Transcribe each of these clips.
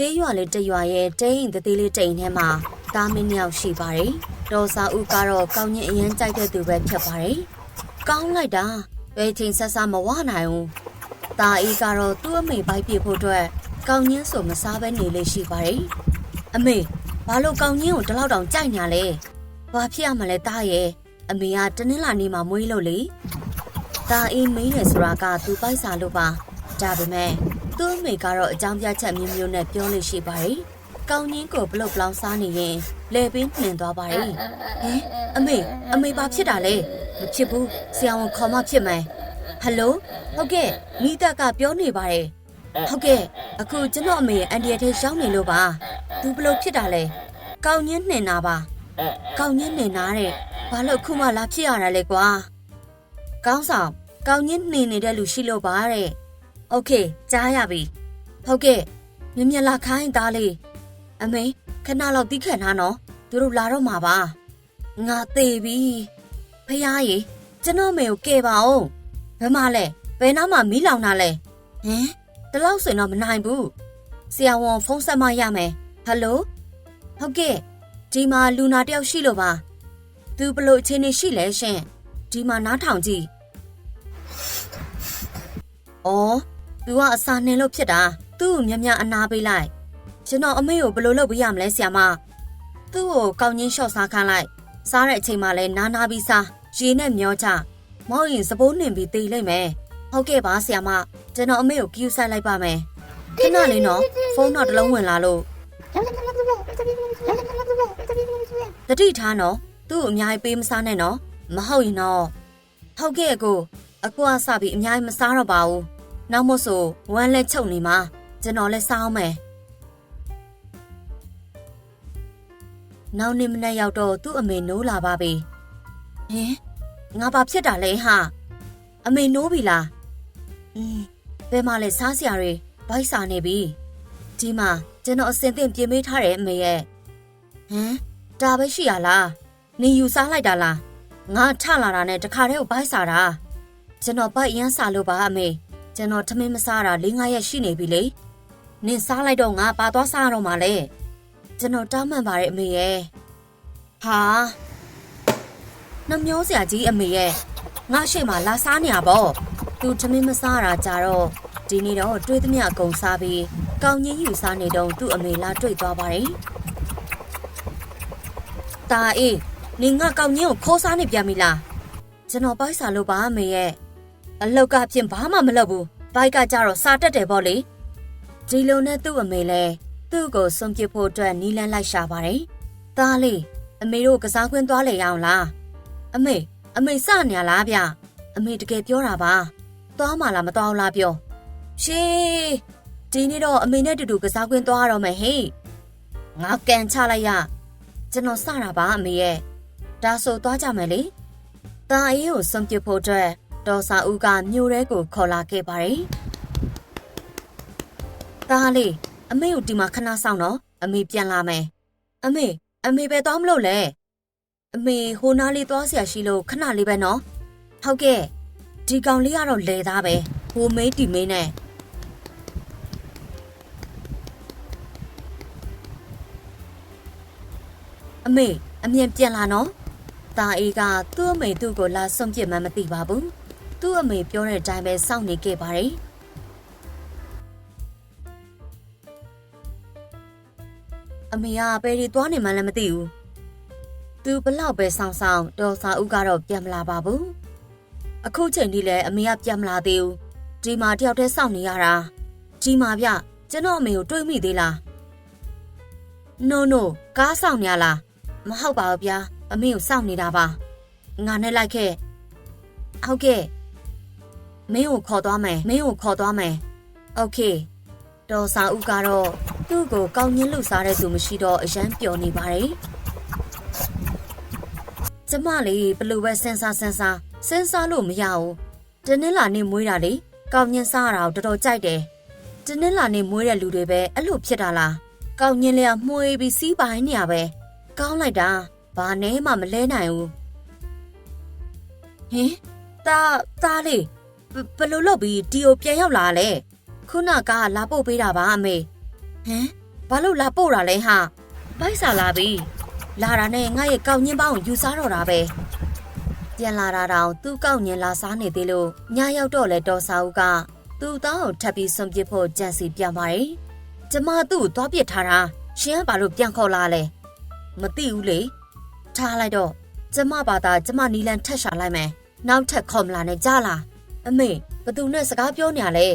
ကျေးရွာလေးတစ်ရွာရဲ့တဲရင်တသေးလေးတိမ်ထဲမှာတားမင်းနှစ်ယောက်ရှိပါတယ်။ဒေါ်စာဦးကတော့ကောင်းကြီးအရင်ကြိုက်တဲ့သူပဲဖြစ်ပါတယ်။ကောင်းလိုက်တာဘယ်ချိန်ဆက်စားမဝနိုင်ဘူး။တာအေးကတော့သူ့အမေဘိုက်ပြဖို့အတွက်ကောင်းကြီးဆိုမစားဘဲနေလေးရှိပါတယ်။အမေဘာလို့ကောင်းကြီးကိုဒီလောက်တောင်ကြိုက်ညာလဲ။ဘာဖြစ်ရမလဲတားရဲ့အမေကတနင်္လာနေ့မှမွေးလို့လေ။တာအေးမင်းရယ်ဆိုတာကသူပိုက်စာလို့ပါ။ဒါပေမဲ့ သူ့အမေကတော့အကြောင်းပြချက်မျိုးမျိုးနဲ့ပြောလို့ရှိပါတယ်။ကောင်းကြီးကိုဘလုတ်ပလောင်စားနေရင်လဲပင်းနှင်သွားပါတယ်။ဟင်အမေအမေဘာဖြစ်တာလဲမဖြစ်ဘူးဆရာဝန်ခေါ်မှဖြစ်မယ်ဟယ်လိုဟုတ်ကဲ့မိသက်ကပြောနေပါတယ်ဟုတ်ကဲ့အခုကျွန်တော်အမေအန်ဒီရထဲရောက်နေလို့ပါသူဘလို့ဖြစ်တာလဲကောင်းကြီးနှင်တာပါကောင်းကြီးနှင်တာတဲ့ဘာလို့အခုမှလာဖြစ်ရတာလဲကွာကောင်းဆောင်ကောင်းကြီးနှင်နေတဲ့လူရှိလို့ပါတဲ့ โอเคကြားရပြီဟုတ်ကဲ့မြင်မြင်လာခိုင်းသားလေးအမေခဏလောက်တီးခတ်ထားနော်သူတို့လာတော့မှာပါငါသေးပြီဖះရေကျွန်တော်မေကိုကယ်ပါအောင်ဘယ်မှလဲဘယ်နားမှာမီးလောင်တာလဲဟင်ဒီလောက်ဆိုရင်တော့မနိုင်ဘူးဆရာဝန်ဖုန်းဆက်မရမယ်ဟယ်လိုဟုတ်ကဲ့ဒီမှာလူနာတယောက်ရှိလို့ပါသူဘလို့အခြေအနေရှိလဲရှင်ဒီမှာနားထောင်ကြည့်အော် သူကအစာနှင်လို့ဖြစ်တာသူ့ကိုမြတ်မြတ်အနာပေးလိုက်ကျွန်တော်အမေကိုဘယ်လိုလုပ်ပေးရမလဲဆရာမသူ့ကိုကောင်းချင်းလျှော့စားခိုင်းလိုက်စားတဲ့အချိန်မှလည်းနားနာပြီးစားရေနဲ့မျောချမောက်ရင်စပိုးနှင်ပြီးတေးလိုက်မယ်ဟုတ်ကဲ့ပါဆရာမကျွန်တော်အမေကိုကြည့်ဆိုင်လိုက်ပါမယ်ခဏလေးနော်ဖုန်းတော့တစ်လုံးဝင်လာလို့တတိထားနော်သူ့ကိုအများကြီးပေးမစားနဲ့နော်မဟုတ်ရင်တော့ဟုတ်ကဲ့အကိုအကိုကစပြီးအများကြီးမစားတော့ပါဘူး နောက်မို့ဆိုဝမ်းလက်ချုပ်နေမှာကျွန်တော်လည်းစားအောင်မယ်နောက်နေ့မနေ့ရောက်တော့သူ့အမေနိုးလာပါပြီဟင်ငါဘာဖြစ်တာလဲဟာအမေနိုးပြီလားอืมဘယ်မှာလဲစားစရာတွေဘိုက်စာနေပြီဒီမှာကျွန်တော်အစင်သင့်ပြင်ပေးထားတယ်အမေရဲ့ဟမ်ဒါပဲရှိရလားနေယူစားလိုက်တာလားငါထလာတာနဲ့တခါတည်းကိုဘိုက်စာတာကျွန်တော်ဘိုက်ရမ်းစာလို့ပါအမေ ကျွန်တော်ထမင်းမစားတာ၄၅ရက်ရှိနေပြီလေနင်စားလိုက်တော့ငါပါသွားစားတော့မှလဲကျွန်တော်တောင်းမှန်ပါတယ်အမေရဲ့ဟာနှမျောစရာကြီးအမေရဲ့ငါရှိမှလာစားနေရပေါ့သူထမင်းမစားတာကြတော့ဒီနေ့တော့တွေးသမျှအကုန်စားပြီးကောင်းကြီးယူစားနေတော့သူ့အမေလာတွေ့သွားပါတယ်။ตาအေးနင်ငါကောင်းကြီးကိုခိုးစားနေပြန်ပြီလားကျွန်တော်ပိုက်စာလို့ပါအမေရဲ့ အလောက်ကပြင်ဘာမှမလုပ်ဘူးဘိုက်ကကြတော့စာတက်တယ်ပေါ့လေဒီလိုနဲ့သူ့အမေလဲသူ့ကိုစွန့်ပစ်ဖို့အတွက်နီလန်းလိုက်ရှာပါတယ်သားလေးအမေတို့ကစားခွင်းသွားလေရအောင်လားအမေအမေစနေရလားဗျအမေတကယ်ပြောတာပါသွားမှလားမသွားလားပြောရှေးဒီနေ့တော့အမေနဲ့တူတူကစားခွင်းသွားရတော့မယ်ဟေ့ငါကန်ချလိုက်ရကျွန်တော်စတာပါအမေရဲ့ဒါဆိုသွားကြမယ်လေ။ตาအေးကိုစွန့်ပစ်ဖို့အတွက် ဒေါ်စာဦးကမြို့ထဲကိုခေါ်လာခဲ့ပါတယ်။ဒါလေးအမေကိုဒီမှာခဏဆောင်တော့အမေပြန်လာမယ်။အမေအမေပဲသွားမလို့လဲ။အမေဟိုနားလေးသွားဆရာရှိလို့ခဏလေးပဲနော်။ဟုတ်ကဲ့ဒီကောင်လေးကတော့လဲသားပဲ။ဟိုမေးတီမေးနဲ့အမေအမြန်ပြန်လာနော်။ตาအေးကသူ့အမေသူ့ကိုလာဆုံးပြစ်မှမသိပါဘူး။ သူ့အမေပြောတဲ့အတိုင်းပဲစောင့်နေခဲ့ပါတယ်အမေကဘယ်ဒီသွားနေမှလည်းမသိဘူးသူဘလောက်ပဲစောင့်ဆောင်ဒေါ်စာဦးကတော့ပြန်မလာပါဘူးအခုချိန်ထိလည်းအမေကပြန်မလာသေးဘူးဒီမှာတယောက်တည်းစောင့်နေရတာဒီမှာဗျကျွန်တော်အမေကိုတွေးမိသေးလား no no ကားစောင့်နေရလားမဟုတ်ပါဘူးဗျာအမေကိုစောင့်နေတာပါငါနဲ့လိုက်ခဲ့ဟုတ်ကဲ့ မင်းကိုခေါ်သွားမယ်မင်းကိုခေါ်သွားမယ်โอเคဒေါ်စာဦးကတော့သူ့ကိုကောင်းညင်းလူစားတဲ့သူမရှိတော့အရန်ပျော်နေပါတယ်ကျမလေးဘလို့ပဲစဉ်းစားစဉ်းစားစဉ်းစားလို့မရဘူးတနင်္လာနေ့မွေးတာလေကောင်းညင်းစားရတာကိုတော်တော်ကြိုက်တယ်တနင်္လာနေ့မွေးတဲ့လူတွေပဲအဲ့လိုဖြစ်တာလားကောင်းညင်းလေးကမှုေးပြီးစီးပိုင်းနေရပဲကောင်းလိုက်တာဘာနဲ့မှမလဲနိုင်ဘူးဟင်တာတာလေး ဘယ်လိုလုပ်ပြီးဒီကိုပြန်ရောက်လာလဲခုနကလာပို့ပေးတာပါအမေဟမ်ဘာလို့လာပို့တာလဲဟာဘိုက်စာလာပြီလာတာနဲ့ငါရဲ့ကောက်ညင်းပေါင်းကိုယူစားတော့တာပဲပြန်လာတာတောင်သူ့ကောက်ညင်းလာစားနေသေးလို့ညရောက်တော့လဲတော်စာဦးကသူ့သားကိုထပ်ပြီးစွန့်ပစ်ဖို့ကြံစီပြန်ပါတယ်ကျမသူ့ကိုသွားပစ်ထားတာရှင်ကဘာလို့ပြန်ခေါ်လာလဲမသိဘူးလေထားလိုက်တော့ကျမဘာသာကျမနီလန်ထက်ရှာလိုက်မယ်နောက်ထပ်ခေါ်မလာနဲ့ကြားလား အမေဘသူနဲ့စကားပြောနေရလဲ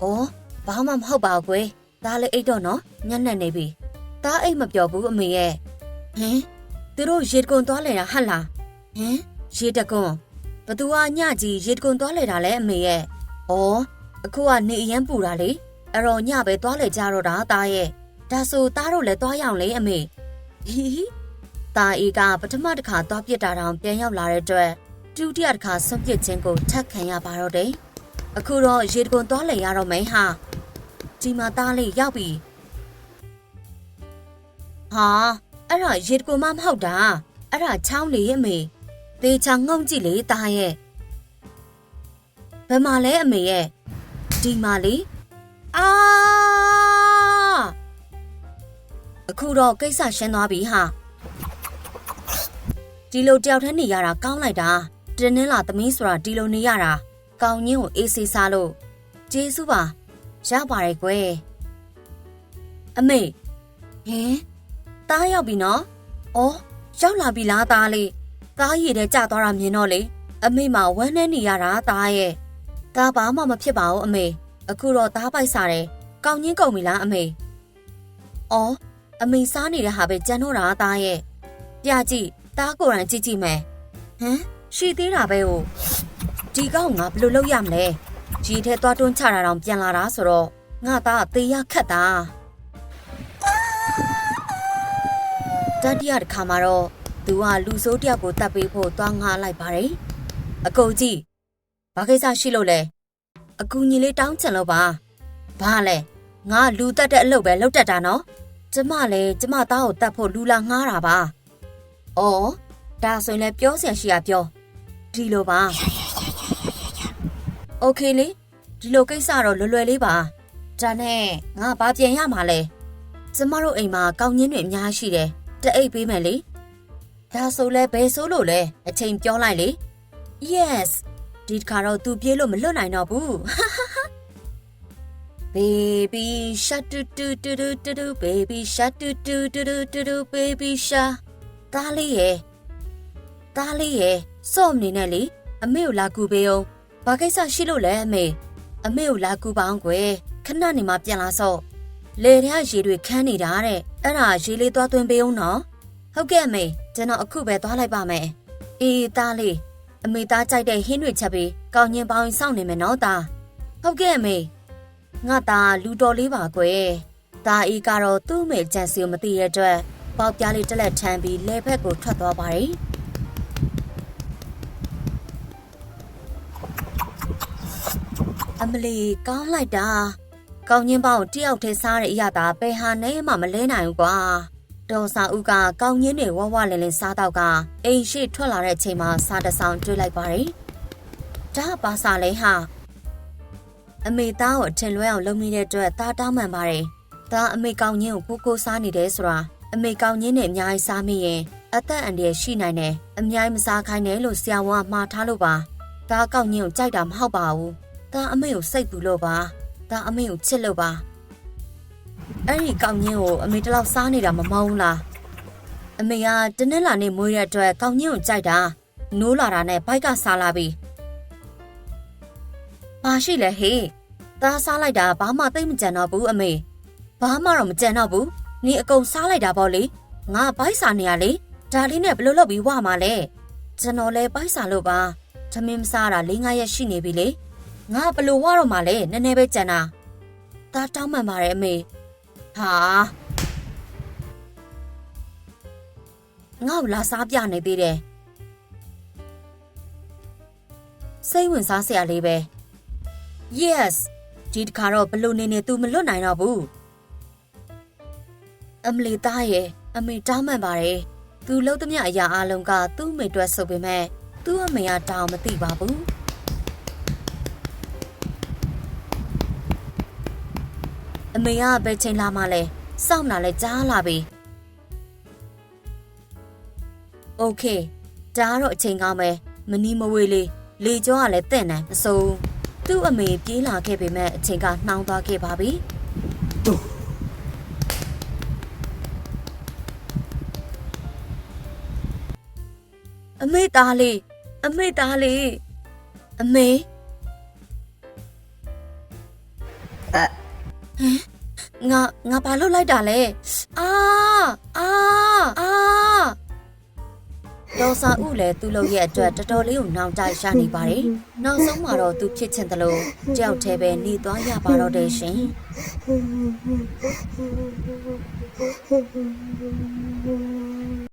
ဩဘာမှမဟုတ်ပါဘူးကွယ်ဒါလည်းအိတ်တော့နော်ညံ့နေနေပြီဒါအိတ်မပြောဘူးအမေရဲ့ဟင်သူတို့ရေတကွန်သွားလဲတာဟတ်လားဟင်ရေတကွန်ဘသူကညကြီးရေတကွန်သွားလဲတာလဲအမေရဲ့ဩအခုကနေအရန်ပူတာလေအဲ့တော့ညပဲသွားလဲကြတော့တာသားရဲ့ဒါဆိုသားတို့လည်းသွားရအောင်လေအမေဟီဟီတာအေကပထမတစ်ခါသွားပြစ်တာတောင်ပြန်ရောက်လာတဲ့အတွက် ဒုတိယတစ်ခါဆွန့်ပစ်ခြင်းကိုထပ်ခံရပါတော့တယ်အခုတော့ရေတကွန်သွားလဲရတော့မယ်ဟာဒီမှာသားလေးရောက်ပြီဟာအဲ့ဒါရေတကွန်မမဟုတ်တာအဲ့ဒါချောင်းလေအမေသေချာငုံကြည့်လေသားရဲ့ဘယ်မှာလဲအမေရဲ့ဒီမှာလေအာအခုတော့ကိစ္စရှင်းသွားပြီဟာဒီလိုတယောက်တည်းနေရတာကောင်းလိုက်တာ တင်းနှင်းလာသမီးဆိုတာဒီလိုနေရတာကောင်းညင်းကိုအေးဆေးစားလို့ကျေးဇူးပါရပါရဲ့ကွယ်အမေဟင်တားရောက်ပြီနော်အော်ရောက်လာပြီလားသားလေးသားရည်တဲ့ကြာသွားတာမြင်တော့လေအမေမှဝမ်းနဲ့နေရတာသားရဲ့ဒါဘာမှမဖြစ်ပါဘူးအမေအခုတော့သားပိုက်စားတယ်ကောင်းညင်းကုန်ပြီလားအမေအော်အမေစားနေတဲ့ဟာပဲကြံတော့တာသားရဲ့ပြကြည့်သားကိုယ်တိုင်ကြည့်ကြည့်မယ်ဟမ် ရှိသေးတာပဲဟိုဒီကောင်ငါဘယ်လိုလုပ်ရမလဲကြီးထဲသွားတွန်းချတာတောင်ပြန်လာတာဆိုတော့ငါသားသေရခက်တာတတိယတစ်ခါမှာတော့သူကလူဆိုးတယောက်ကိုတတ်ပေးဖို့သွားငှားလိုက်ပါတယ်အကုန်ကြီးဘာကိစ္စရှိလို့လဲအကူညီလေးတောင်းချင်လို့ပါဘာလဲငါလူတက်တဲ့အလုပ်ပဲလုပ်တတ်တာနော်ကျမလည်းကျမသားကိုတတ်ဖို့လူလာငှားတာပါအော်ဒါဆိုရင်လည်းပြောစရာရှိရပြော ဒီလိုပါโอเคလေဒီလိုကိစ္စတော့လွယ်လွယ်လေးပါဒါနဲ့ငါဘာပြန်ရမှာလဲကျမတို့အိမ်မှာကောင်းညင်းတွေအများရှိတယ်တအိတ်ပေးမယ်လေဒါဆိုလဲဘယ်ဆိုးလို့လဲအချိန်ပြောလိုက်လေ yes ဒီတစ်ခါတော့ तू ပြေးလို့မလွတ်နိုင်တော့ဘူး baby shark do do do do do do baby shark do do do do do do baby shark ဒါလေးရဲ့ ဒါလေးရဲ့စော့မနေနဲ့လေအမေကိုလာကူပေးအောင်ဘာကိစ္စရှိလို့လဲအမေအမေကိုလာကူပါအောင်ကွယ်ခဏနေမှပြန်လာစော့လေထဲကရေတွေခန်းနေတာတဲ့အဲ့ဒါရေလေးသွားသွင်းပေးအောင်နော်ဟုတ်ကဲ့အမေကျွန်တော်အခုပဲသွားလိုက်ပါမယ်အေးသားလေးအမေသားကြိုက်တဲ့ဟင်းတွေချက်ပြီးကောင်းညင်ပေါင်းစောင့်နေမယ်နော်သားဟုတ်ကဲ့အမေငါသားလူတော်လေးပါကွယ်သားအေးကတော့သူ့မေကြံစီကိုမသိရတဲ့အတွက်ပေါက်ပြားလေးတက်လက်ထမ်းပြီးလေဘက်ကိုထွက်သွားပါတယ် အမလီကောင်းလိုက်တာကောင်းညင်းပေါင်းတယောက်တည်းစားတဲ့အရာသာဘယ်ဟာနဲ့မှမလဲနိုင်ဘူးကွာဒေါ်စာဦးကကောင်းညင်းတွေဝဝလင်းလင်းစားတော့ကအိမ်ရှိထွက်လာတဲ့အချိန်မှာစားတဆောင်တွေ့လိုက်ပါတယ်ဒါပါစားလဲဟာအမေသားကိုအထင်လွဲအောင်လုပ်မိတဲ့အတွက်သားတောင်းပန်ပါတယ်ဒါအမေကောင်းညင်းကိုကိုကိုစားနေတယ်ဆိုတာအမေကောင်းညင်းနဲ့အများကြီးစားမိရင်အသက်အန္တရာယ်ရှိနိုင်တယ်အများကြီးမစားခိုင်းနဲ့လို့ဆရာဝန်ကမှားထားလို့ပါဒါကောင်းညင်းကိုကြိုက်တာမဟုတ်ပါဘူး ဒါအမေကိုစိတ်ပူလို့ပါဒါအမေကိုချစ်လို့ပါအဲ့ဒီကောင်းညင်းကိုအမေတလောက်စားနေတာမမောင်းလားအမေကတနင်္လာနေ့မွေးတဲ့အတွက်ကောင်းညင်းကိုကြိုက်တာနိုးလာတာနဲ့ဘိုက်ကစားလာပြီဘာရှိလဲဟေးသားစားလိုက်တာဘာမှသိမကြံတော့ဘူးအမေဘာမှတော့မကြံတော့ဘူးနေအကုန်စားလိုက်တာပေါ့လေငါဘိုက်စားနေရလေဒါလေးနဲ့ဘယ်လိုလုပ်ပြီးဝမှာလဲကျွန်တော်လဲဘိုက်စားလို့ပါသမင်းမစားတာ၄၅ရက်ရှိနေပြီလေ ငါဘယ်လိုဝတော့မှာလဲနည်းနည်းပဲကြံတာဒါတောင်းမှန်ပါတယ်အမေဟာငါ့ကိုလာစားပြနေသေးတယ်စိတ်ဝင်စားစရာလေးပဲ yes ဒီတခါတော့ဘလို့နေနေ तू မလွတ်နိုင်တော့ဘူးအမလီသားရဲ့အမေတောင်းမှန်ပါတယ်သူလှုပ်သမျှအရာအလုံးကသူ့အမေအတွက်ဆိုပေမဲ့သူ့အမေကတောင်းမသိပါဘူး အမေကဘယ်ချိန်လာမှလဲ စောင့်တာလဲကြားလာပြီโอเคဒါကတော့အချိန်ကောင်းပဲမနီမဝေးလေးလေကြောကလည်းတင့်နိုင်မစိုးဘူးသူ့အမေပြေးလာခဲ့ပေမဲ့အချိန်ကနှောင်းသွားခဲ့ပါပြီအမေသားလေးအမေသားလေးအမေ အဲ ငါငါဘာလုပ်လိုက်တာလဲအာအာအာဒေါ်စာဥလည်းသူ့လုပ်ရဲ့အတွက်တော်တော်လေးကိုနှောင်ကြရှာနေပါတယ်နောက်ဆုံးမှာတော့သူဖြစ်ချင်တယ်လို့ကြောက်သေးပဲနေသွားရပါတော့တယ်ရှင်ဟ